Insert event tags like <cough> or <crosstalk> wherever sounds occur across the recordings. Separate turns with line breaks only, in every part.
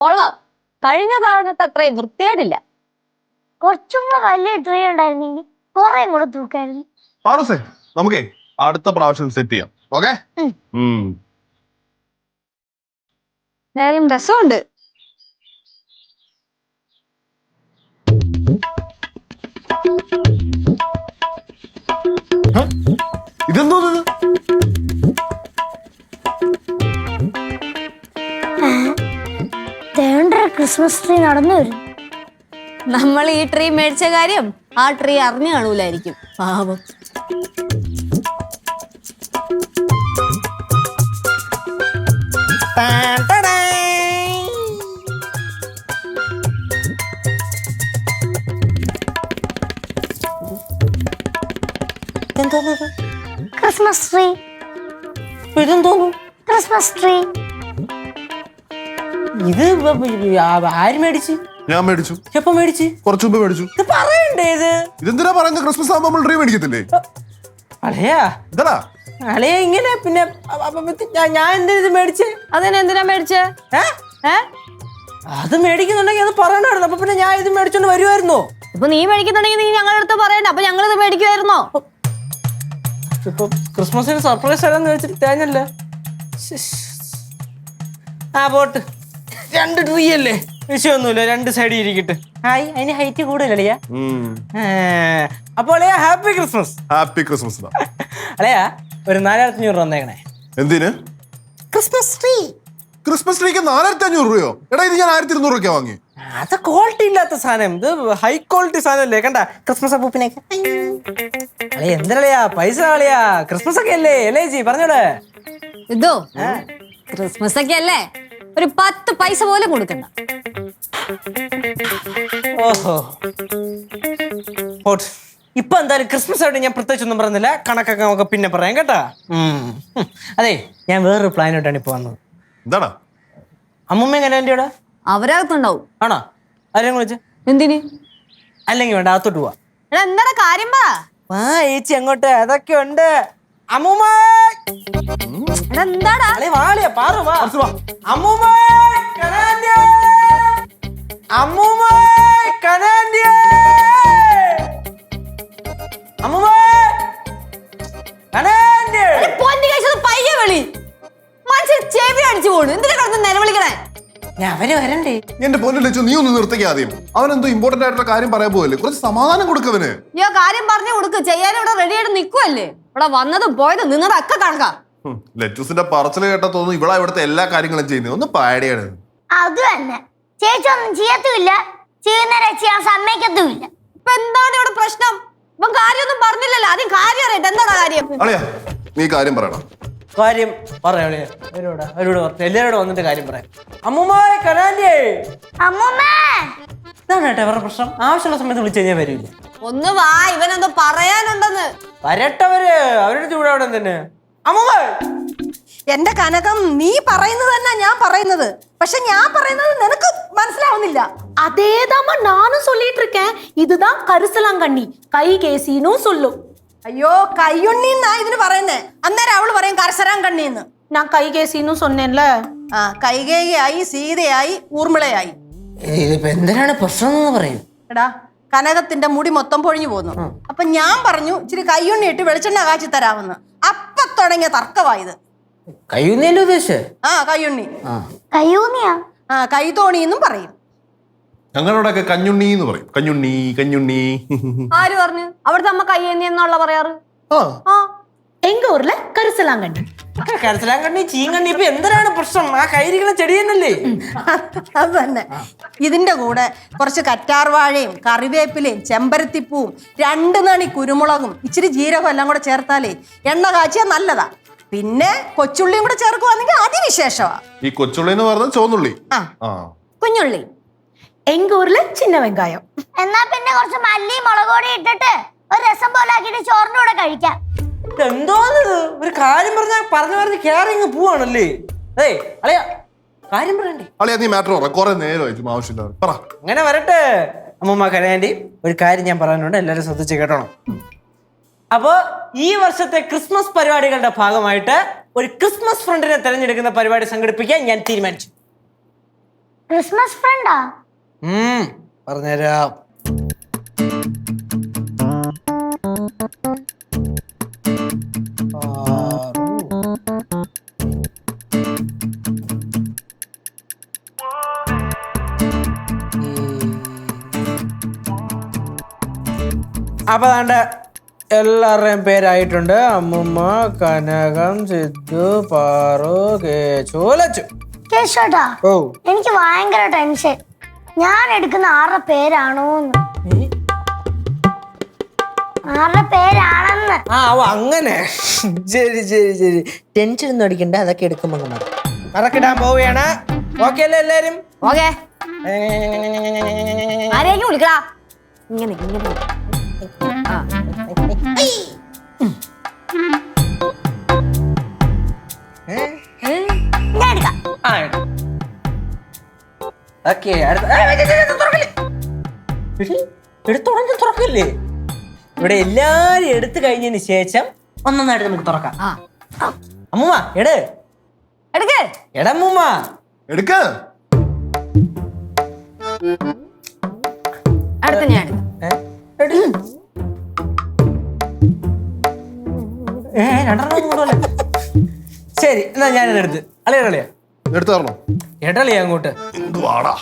കൊള്ളാം. കഴിഞ്ഞ തവണത്തെ അത്രയും വൃത്തിയായിട്ടില്ല
കുറച്ചുകൂടെ വലിയ ട്രീ ഉണ്ടായിരുന്നെങ്കിൽ കുറെ കൂടെ തൂക്കായിരുന്നു.
പാറസേ നമുക്കേ അടുത്ത പ്രാവശ്യം സെറ്റ് ചെയ്യാം. ഓക്കെ.
എന്തായാലും രസമുണ്ട്.
ഇതെന്തോ
ക്രിസ്മസ് ട്രീ നടന്നു വരും.
നമ്മൾ ഈ ട്രീ മേടിച്ച കാര്യം ആ ട്രീ അറിഞ്ഞു കാണൂലായിരിക്കും. പാവം.
ക്രിസ്മസ് ട്രീ
ഇതെന്തോന്നു?
ക്രിസ്മസ് ട്രീ
ഇത് ആര് മേടിച്ച്?
ഞാൻ മേടിച്ചു.
എപ്പോ മേടിച്ച്?
കുറച്ചു മുമ്പ് മേടിച്ചു.
ഇത് പറയണ്ടേ ഇത്?
ഇതെന്തിനാ പറയുന്നത്? ക്രിസ്മസ് ആകുമ്പോൾ നമ്മൾ ഡ്രീം മേടിക്കത്തില്ലേ?
അളയാ.
എന്താടാ
അളയാ ഇങ്ങനെ പിന്നെ ഞാൻ- എന്തിനാ ഇത് മേടിച്ചേ?
അതിനെന്തിനാ മേടിച്ചേ?
ഏ?
ഏ?
അത് മേടിക്കുന്നുണ്ടെങ്കിൽ അത് പറയണമായിരുന്നു. അപ്പൊ പിന്നെ ഞാൻ ഇത് മേടിച്ചോണ്ട് വരുമായിരുന്നോ
ഇപ്പൊ നീ മേടിക്കുന്നുണ്ടെങ്കിൽ നീ ഞങ്ങളുടെ അടുത്ത് പറയണ്ട. അപ്പൊ ഞങ്ങൾ ഇത് മേടിക്കുമായിരുന്നോ
ഇപ്പൊ ക്രിസ്മസിന് സർപ്രൈസ് തരാന്ന് വെച്ചിട്ട് തേഞ്ഞല്ലേ ആ പോട്ട്. രണ്ട് ട്രീ അല്ലേ? വിഷയമൊന്നുമില്ല രണ്ട് സൈഡിൽ ഇരിക്കട്ടെ. ഹായ് അതിന് ഹൈറ്റ് കൂടുതലിയ അപ്പോൾ അളിയാ ഹാപ്പി ക്രിസ്മസ്
ഹാപ്പി ക്രിസ്മസ്
അളയാ ഒരു നാലായിരത്തി അഞ്ഞൂറ് വന്നേക്കണേ
എന്തിന്?
ക്രിസ്മസ് ട്രീ
ക്രിസ്മസ് ട്രീക്ക് നാലായിരത്തി അഞ്ഞൂറ് രൂപയോ? എടാ ഇത് ഞാൻ ആയിരത്തി ഇരുന്നൂറ് രൂപ വാങ്ങി
അത് ക്വാളിറ്റി ഇല്ലാത്ത സാധനം. ഇത് ഹൈ ക്വാളിറ്റി സാധനല്ലേ കണ്ട? ക്രിസ്മസ് അപ്പൂപ്പിനൊക്കെ. എന്തരളിയാ പൈസ അളിയാ. ക്രിസ്മസ് ഒക്കെ അല്ലേ? അല്ലേ ജി പറഞ്ഞോടെ
ഇതോ? ക്രിസ്മസ് ഒക്കെ അല്ലേ? ഒരു പത്ത് പൈസ പോലും കൊടുക്കണ്ട.
ഓഹോ. പോട്ട്. ഇപ്പൊ എന്തായാലും ക്രിസ്മസ് ആയിട്ട് ഞാൻ പ്രത്യേകിച്ച് ഒന്നും പറഞ്ഞില്ല കണക്കൊക്കെ നമുക്ക് പിന്നെ പറയാം കേട്ടാ. ഉം. ഹും. അതെ ഞാൻ വേറൊരു പ്ലാനോട്ടാണ് ഇപ്പൊ വന്നത്.
എന്താടാ?
അമ്മൂമ്മ എങ്ങനെ എന്റെ ഇവിടെ?
അവരകത്തുണ്ടാവും.
ആണോ? ആരെയും വിളിച്ച്?
എന്തിന്?
അല്ലെങ്കിൽ വേണ്ട അകത്തോട്ട് പോവാ.
എടാ എന്താടാ കാര്യം പറ.
ആ ചേച്ചി അങ്ങോട്ട്. അതൊക്കെ ഉണ്ട്. അമ്മൂമ്മ
എടാ എന്താടാ
അളി വാളിയാ പാറു വാ. അമ്മൂമ്മ കനാൻഡ്യ അമ്മൂമ്മ കനാൻഡ്യ അമ്മൂമ്മ കനാൻഡ്യ
പൊന്നി പയ്യെ വിളി. മനുഷ്യൻ ചെവി അടിച്ചു പോണു. എന്തിനാ കിടന്ന് നിലവിളിക്കണേ?
ഞാൻ അവർ വരണ്ടേ?
എന്റെ പൊന്നു ലച്ചു നീ ഒന്ന് നിർത്തിക്ക ആദ്യം. അവൻ എന്തോ ഇമ്പോർട്ടന്റ് ആയിട്ടുള്ള കാര്യം പറയാൻ പോകല്ലേ കുറച്ച് സമാധാനം കൊടുക്കവന്
കാര്യം പറഞ്ഞു കൊടുക്ക്. ചെയ്യാൻ ഇവിടെ റെഡി ആയിട്ട് നിക്കുവല്ലേ? ഇവിടെ വന്നതും പോയതും നിന്നതൊക്കെ കണക്കാ.
ലെറ്റൂസിന്റെ ലറ്റൂസിന്റെ പറച്ചിൽ കേട്ടാ തോന്നുന്നു ഇവിടെ ഇവിടുത്തെ എല്ലാ കാര്യങ്ങളും ചെയ്യുന്നത്. ഒന്ന് പാടിയാണ്.
അത് തന്നെ. ചേച്ചി ഒന്നും ചെയ്യത്തുമില്ല. ചെയ്യുന്നവരെ ചെയ്യാൻ സമ്മതിക്കത്തുമില്ല.
ഇപ്പൊ എന്താണ് ഇവിടെ പ്രശ്നം? ഇപ്പം കാര്യമൊന്നും പറഞ്ഞില്ലല്ലോ. ആദ്യം കാര്യം അറിയട്ടെ. എന്താണ് കാര്യം?
അളിയാ നീ കാര്യം പറയണം.
കാര്യം പറയാം അവരോട് അവരോട് പറഞ്ഞു എല്ലാവരോടും വന്നിട്ട് കാര്യം പറയാം. അമ്മൂമ്മ കനാൻഡ്യേ
അമ്മൂമ്മേ!
ഇതാണ് കേട്ടോ ഇവരുടെ പ്രശ്നം. ആവശ്യമുള്ള സമയത്ത് വിളിച്ചു കഴിഞ്ഞാൽ വരില്ല
ഒന്ന് വാ ഇവനെന്തോ പറയാനുണ്ടെന്ന്.
വരട്ടവര് അവരുടെ ചൂടവിടെ തന്നെ. അമ്മ
എന്റെ കനകം നീ പറയുന്നത് തന്നെ ഞാൻ പറയുന്നത്. പക്ഷെ ഞാൻ പറയുന്നത് നിനക്ക് മനസ്സിലാവുന്നില്ല. അതേതാമ நானும் சொல்லிட்டு ഇതാ இதுதான் കണ്ണി കൈ கேசினும் சொல்லும் അയ്യോ കയ്യുണ്ണി എന്നാ ഇതിന് പറയുന്നേ? അന്നേരം അവൾ പറയും കർശരാൻ കണ്ണിന്ന് நான் கை கேசினும் சொன்னேன்ல ആ കൈകേയായി സീതയായി ഊർമിളയായി.
ഇതിപ്പോ എന്തിനാണ് പ്രശ്നം എന്ന് പറയും?
എടാ കനകത്തിന്റെ മുടി മൊത്തം പൊഴിഞ്ഞു പോന്നു. അപ്പൊ ഞാൻ പറഞ്ഞു ഇച്ചിരി കയ്യുണ്ണി ഇട്ട് വെളിച്ചെണ്ണ കാച്ചി തരാമെന്ന്. അപ്പൊ തുടങ്ങിയ തർക്കമായത്.
ഉദ്ദേശിച്ചത്
ആ കയ്യുണ്ണി.
ആ.
കയ്യൂന്നിയാ?
ആ കൈതോണി എന്നും പറയും.
ഞങ്ങളോടൊക്കെ കഞ്ഞുണ്ണി എന്ന് പറയും. കഞ്ഞുണ്ണി കഞ്ഞുണ്ണി.
ആര് പറഞ്ഞു? അവിടുത്തെ അമ്മ കയ്യേന്നി എന്നുള്ള പറയാറ്?
ആ.
ആ.
എങ്ക ഊർല കരുസലാങ്കണ്ണി
കരച്ചിലാങ്കണ്ണി ചീങ്കണ്ണി ഇപ്പൊ എന്തിനാണ് പ്രശ്നം? ആ കയ്യിരിക്കുന്ന ചെടി തന്നെയല്ലേ
അത് തന്നെ. ഇതിന്റെ കൂടെ കുറച്ച് കറ്റാർവാഴയും കറിവേപ്പിലയും ചെമ്പരത്തിപ്പൂവും രണ്ട് നണി കുരുമുളകും ഇച്ചിരി ജീരകം എല്ലാം കൂടെ ചേർത്താലേ എണ്ണ കാച്ചിയാ നല്ലതാ. പിന്നെ കൊച്ചുള്ളിയും കൂടെ ചേർക്കുവാണെങ്കിൽ അതിവിശേഷമാ
ഈ കൊച്ചുള്ളി എന്ന് പറഞ്ഞാൽ ചോന്നുള്ളി
ആ.
ആ.
കുഞ്ഞുള്ളി.
എങ്ക ഊർല ചിന്ന വെങ്കായം.
എന്നാ പിന്നെ കുറച്ച് മല്ലി മുളക് പൊടി ഇട്ടിട്ട് ഒരു രസം പോലെ ആക്കിയിട്ട് ചോറിന്റെ കൂടെ കഴിക്കാം.
എന്തോന്നത് ഒരു കാര്യം പറഞ്ഞാൽ പറഞ്ഞു പറഞ്ഞ് കേറിങ് പോവാണല്ലേ? അതെ അളയാ കാര്യം പറയണ്ടേ?
അളിയാ നീ മാറ്റർ പറ. കുറെ നേരമായിരിക്കും ആവശ്യമില്ല പറ.
അങ്ങനെ വരട്ടെ അമ്മമ്മ കരയാണ്ടി ഒരു കാര്യം ഞാൻ പറയാനുണ്ട്. എല്ലാവരും ശ്രദ്ധിച്ച് കേട്ടോണം. അപ്പോ ഈ വർഷത്തെ ക്രിസ്മസ് പരിപാടികളുടെ ഭാഗമായിട്ട് ഒരു ക്രിസ്മസ് ഫ്രണ്ടിനെ തിരഞ്ഞെടുക്കുന്ന പരിപാടി സംഘടിപ്പിക്കാൻ ഞാൻ തീരുമാനിച്ചു.
ക്രിസ്മസ് ഫ്രണ്ടാ?
ഉം, പറഞ്ഞുതരാം. അപ്പൊ അതാണ്ട് എല്ലാവരുടെയും പേരായിട്ടുണ്ട്. അമ്മുമ്മ കനകം സിദ്ധു പാറു കേച്ചു ലച്ചു.
കേശോട്ടാ
ഓ.
എനിക്ക് ഭയങ്കര ടെൻഷൻ. ഞാൻ എടുക്കുന്ന ആരുടെ പേരാണോന്ന്. ആരുടെ പേരാണെന്ന്.
ആ ഓ അങ്ങനെ. ശരി ശരി ശരി. ടെൻഷൻ ഒന്നും അടിക്കണ്ട അതൊക്കെ എടുക്കുമ്പോ മറക്കിടാൻ പോവുകയാണ്. ഓക്കെ അല്ലേ എല്ലാരും?
ഓക്കെ. ആരെയും വിളിക്കടാ. ഇങ്ങനെ ഇങ്ങനെ.
തുറക്കില്ലേ ഇവിടെ എല്ലാരും എടുത്തു കഴിഞ്ഞതിന് ശേഷം ഒന്നൊന്നായിട്ട് നമുക്ക് തുറക്കാം അമ്മൂമ്മ എട് എടമ്മൂമ്മ
എടുക്ക
അടുത്ത ഞാൻ
രണ്ടെണ്ണം കൊണ്ടുപോലെ ശരി എന്നാ ഞാൻ എടുത്ത്. അളിയ അളിയാ.
എടുത്തു തരണോ?
എടളി അങ്ങോട്ട്.
എന്തുവാടാ?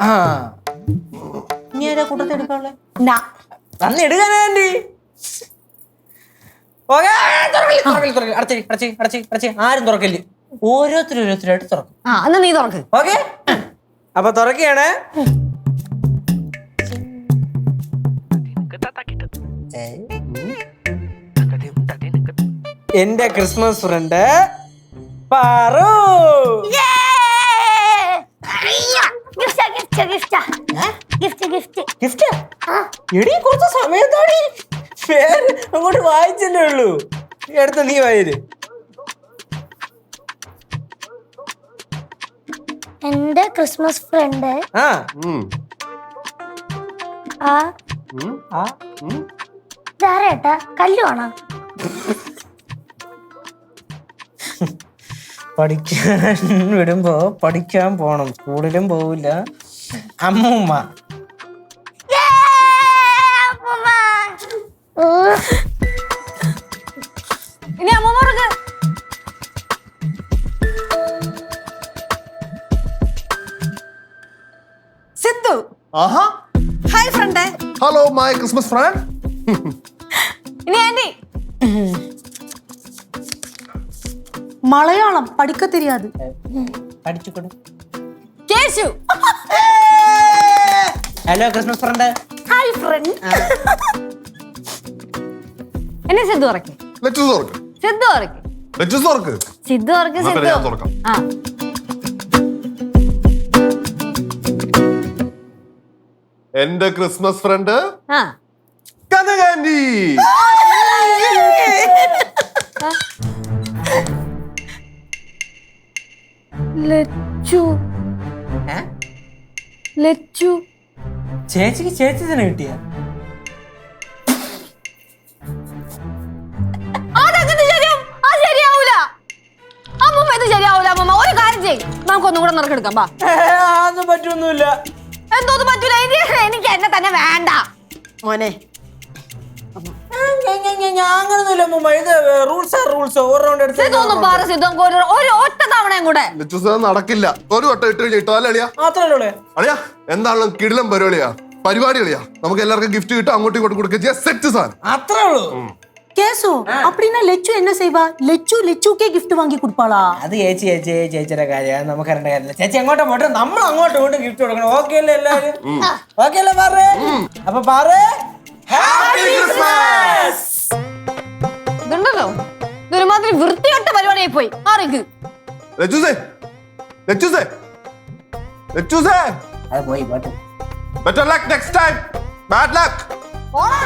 ആ. ഇനി ആരാ കൂട്ടത്തിൽ എടുക്കാനുള്ളേ?
നാ
തന്നെ എടുക്കാനാ അടച്ചേരി. ആരും തുറക്കില്ല. ഓരോരുത്തരും ഓരോരുത്തരായിട്ട് തുറക്കും.
ആ എന്നാ നീ തുറക്ക്.
ഓക്കെ? അപ്പൊ തുറക്കുകയാണ്. എന്റെ ക്രിസ്മസ് ഫ്രണ്ട് പാറു. എടി കുറച്ച് സമയത്താടി. പേര് അങ്ങോട്ട് വായിച്ചല്ലേ ഉള്ളൂ. എടുത്ത നീ വായര്.
എന്റെ ക്രിസ്മസ് ഫ്രണ്ട്.
ആ.
ആ. ഇതാരേട്ടാ കല്ലുവാണോ
പഠിക്കാൻ <laughs> വിടുമ്പോ പഠിക്കാൻ പോണം. സ്കൂളിലും പോവില്ല. അമ്മൂമ്മ.
ഇനി
സിദ്ധു
ആഹാ.
Hi ഫ്രണ്ടേ
hello my
Christmas friend
Malayalam പഠിക്ക தெரியாது
പഠിച്ചു കൊടു
Keshu
hello Christmas friend
hi friend
എന്നെ സിദ്ധു തുറക്ക്
ലെറ്റസ് തുറക്ക്
സിദ്ധു തുറക്ക്
ലെറ്റസ് തുറക്ക്
സിദ്ധു തുറക്ക്
എന്നാ പിന്നെ ഞാൻ
സിദ്ധു
തുറക്കാം
ആ
എന്റെ ക്രിസ്മസ് ഫ്രണ്ട്
ആ
കനകാന്റി
ലച്ചു. ലച്ചു.
ചേച്ചിക്ക് ചേച്ചി തന്നെ കിട്ടിയ.
എന്തോ നമുക്കൊന്നും കൂടെ നറുക്കെടുക്കാം ബാ
അതൊന്നും പറ്റൊന്നുമില്ല.
എന്തോന്ന് പറ്റൂല. എനിക്ക് എന്നെ തന്നെ വേണ്ട.
മോനെ
അങ്ങനൊന്നുമില്ല അമ്മൂമ്മ ഇത് റൂൾസ് റൂൾസ് ഒരു റൗണ്ട് എടുത്ത്
സിദ്ധു പറ സിദ്ധു നമുക്ക് ഒരു ഒരു ഒറ്റ തവണയും കൂടെ
ലെറ്റസ് നടക്കില്ല ഒരു വട്ടം ഇട്ട് കഴിഞ്ഞ് ഇട്ടോ അല്ലേ അളിയാ
മാത്രമല്ലേ ഉള്ളൂ
അളിയാ എന്താണല്ലോ കിടിലം പരിപാടിയാ പരിപാടി കളിയാ നമുക്ക് എല്ലാവർക്കും ഗിഫ്റ്റ് കിട്ടും അങ്ങോട്ടും ഇങ്ങോട്ടും കൊടുക്കുക ചെയ്യാം സെറ്റ് സാധനം
അത്രേ ഉള്ളൂ
கேசு அப்படின்னா லெச்சு என்ன செய்வா லெச்சு லெச்சுக்கே gift வாங்கி கொடுப்பாளா
അത് ചേച്ചി ചേച്ചി ചേച്ചിയുടെ കാര്യം നമുക്ക് അറിയേണ്ട കാര്യമില്ല ചേച്ചി അങ്ങോട്ടും പോട്ടെ നമ്മൾ അങ്ങോട്ടും ഇങ്ങോട്ടും ഗിഫ്റ്റ് കൊടുക്കണം ഓക്കെ അല്ലേ എല്ലാവരും ഓക്കെ അല്ലേ പാറേ അപ്പൊ പാറേ ഹാപ്പി ക്രിസ്മസ്
ഇതുണ്ടല്ലോ. ഇതൊരുമാതിരി വൃത്തികെട്ട പരിപാടിയായി പോയി. മാറിക്ക്.
ലച്ചൂസേ ലച്ചൂസേ ലച്ചൂസേ.
അത് പോയി പോട്ടെ.
Better luck next time bad luck
പോടാ